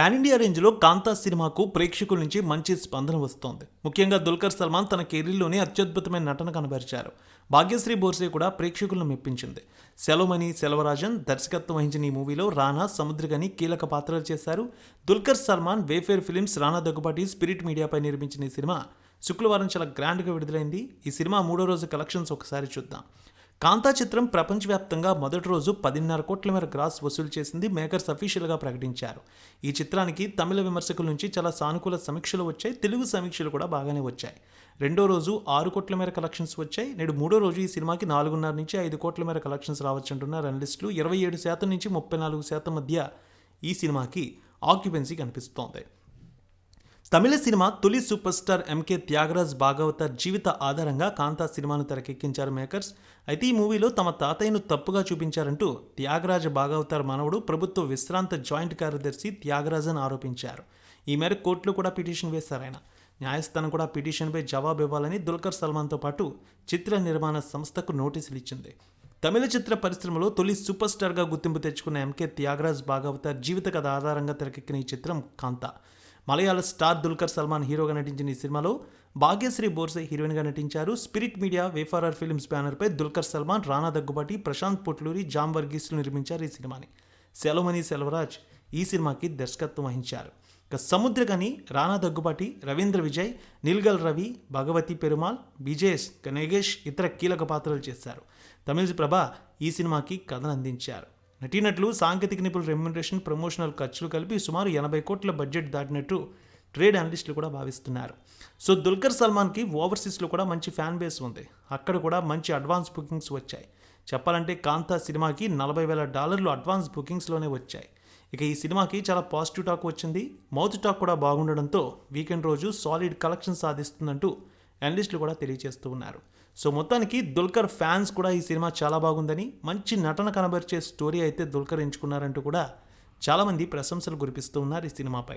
Pan India రేంజ్లో కాంతా సినిమాకు ప్రేక్షకుల నుంచి మంచి స్పందన వస్తోంది. ముఖ్యంగా దుల్కర్ సల్మాన్ తన కెరీర్లోనే అత్యద్భుతమైన నటన కనబరిచారు. భాగ్యశ్రీ బోర్సే కూడా ప్రేక్షకులను మెప్పించింది. సెలవుమణి సెలవరాజన్ దర్శకత్వం వహించిన ఈ మూవీలో రానా సముద్రగని కీలక పాత్రలు చేశారు. Dulquer Salmaan Wayfarer films Rana Daggubati Spirit మీడియాపై నిర్మించిన ఈ సినిమా శుక్రవారం చాలా గ్రాండ్గా విడుదలైంది. ఈ సినిమా మూడో రోజు కలెక్షన్స్ ఒకసారి చూద్దాం. కాంతా చిత్రం ప్రపంచవ్యాప్తంగా మొదటి రోజు పదిన్నర కోట్ల మేర గ్రాస్ వసూలు చేసింది మేకర్స్ అఫీషియల్గా ప్రకటించారు. ఈ చిత్రానికి తమిళ విమర్శకుల నుంచి చాలా సానుకూల సమీక్షలు వచ్చాయి. తెలుగు సమీక్షలు కూడా బాగానే వచ్చాయి. రెండో రోజు ఆరు కోట్ల మేర కలెక్షన్స్ వచ్చాయి. నేడు మూడో రోజు ఈ సినిమాకి నాలుగున్నర నుంచి ఐదు కోట్ల మేర కలెక్షన్స్ రావచ్చంటున్నారు అనలిస్టులు ఇరవై ఏడు శాతం నుంచి ముప్పై నాలుగు శాతం మధ్య ఈ సినిమాకి ఆక్యుపెన్సీ కనిపిస్తోంది. తమిళ సినిమా తొలి super star MK Thyagaraj Bhagavathar జీవిత ఆధారంగా కాంతా సినిమాను తెరకెక్కించారు మేకర్స్. అయితే ఈ మూవీలో తమ తాతయ్యను తప్పుగా చూపించారంటూ త్యాగరాజ భాగవతర్ మనవడు ప్రభుత్వ విశ్రాంత జాయింట్ కార్యదర్శి త్యాగరాజన్ ఆరోపించారు. ఈ మేరకు కోర్టులో కూడా పిటిషన్ వేశారు ఆయన. న్యాయస్థానం కూడా పిటిషన్పై జవాబు ఇవ్వాలని దుల్కర్ సల్మాన్తో పాటు చిత్ర నిర్మాణ సంస్థకు నోటీసులు ఇచ్చింది. తమిళ చిత్ర పరిశ్రమలో తొలి సూపర్ స్టార్గా గుర్తింపు తెచ్చుకున్న ఎంకే త్యాగరాజ్ భాగవతర్ జీవిత కథ ఆధారంగా తెరకెక్కిన ఈ చిత్రం కాంతా. మలయాళ స్టార్ దుల్కర్ సల్మాన్ హీరోగా నటించిన ఈ సినిమాలో భాగ్యశ్రీ బోర్సే హీరోయిన్గా నటించారు. స్పిరిట్ మీడియా వేఫారర్ ఫిల్మ్స్ బ్యానర్పై దుల్కర్ సల్మాన్ రానా దగ్గుబాటి ప్రశాంత్ పొట్లూరి జామ్ వర్గీస్లు నిర్మించారు ఈ సినిమాని. సెలమణి సెల్వరాజ్ ఈ సినిమాకి దర్శకత్వం వహించారు. ఇక సముద్రగని రానా దగ్గుబాటి రవీంద్ర విజయ్ నిల్గల్ రవి భగవతి పెరుమాల్ విజేష్ గణేగేష్ ఇతర కీలక పాత్రలు చేశారు. తమిళ ప్రభ ఈ సినిమాకి కథను అందించారు. నటీనటులు సాంకేతిక నిపుణుల రెమ్యునరేషన్ ప్రమోషనల్ ఖర్చులు కలిపి సుమారు ఎనభై కోట్ల బడ్జెట్ దాటినట్టు ట్రేడ్ అనలిస్టులు కూడా భావిస్తున్నారు. సో దుల్కర్ సల్మాన్కి ఓవర్సీస్లో కూడా మంచి ఫ్యాన్ బేస్ ఉంది. అక్కడ కూడా మంచి అడ్వాన్స్ బుకింగ్స్ వచ్చాయి. చెప్పాలంటే కాంతా సినిమాకి నలభై వేల డాలర్లు అడ్వాన్స్ బుకింగ్స్లోనే వచ్చాయి. ఇక ఈ సినిమాకి చాలా పాజిటివ్ టాక్ వచ్చింది. మౌత్ టాక్ కూడా బాగుండడంతో వీకెండ్ రోజు సాలిడ్ కలెక్షన్ సాధిస్తుందంటూ అనలిస్టులు కూడా తెలియజేస్తూ ఉన్నారు. సో మొత్తానికి దుల్కర్ ఫ్యాన్స్ కూడా ఈ సినిమా చాలా బాగుందని మంచి నటన కనబరిచే స్టోరీ అయితే దుల్కర్ ఎంచుకున్నారంటూ కూడా చాలామంది ప్రశంసలు కురిపిస్తూ ఉన్నారు ఈ సినిమాపై.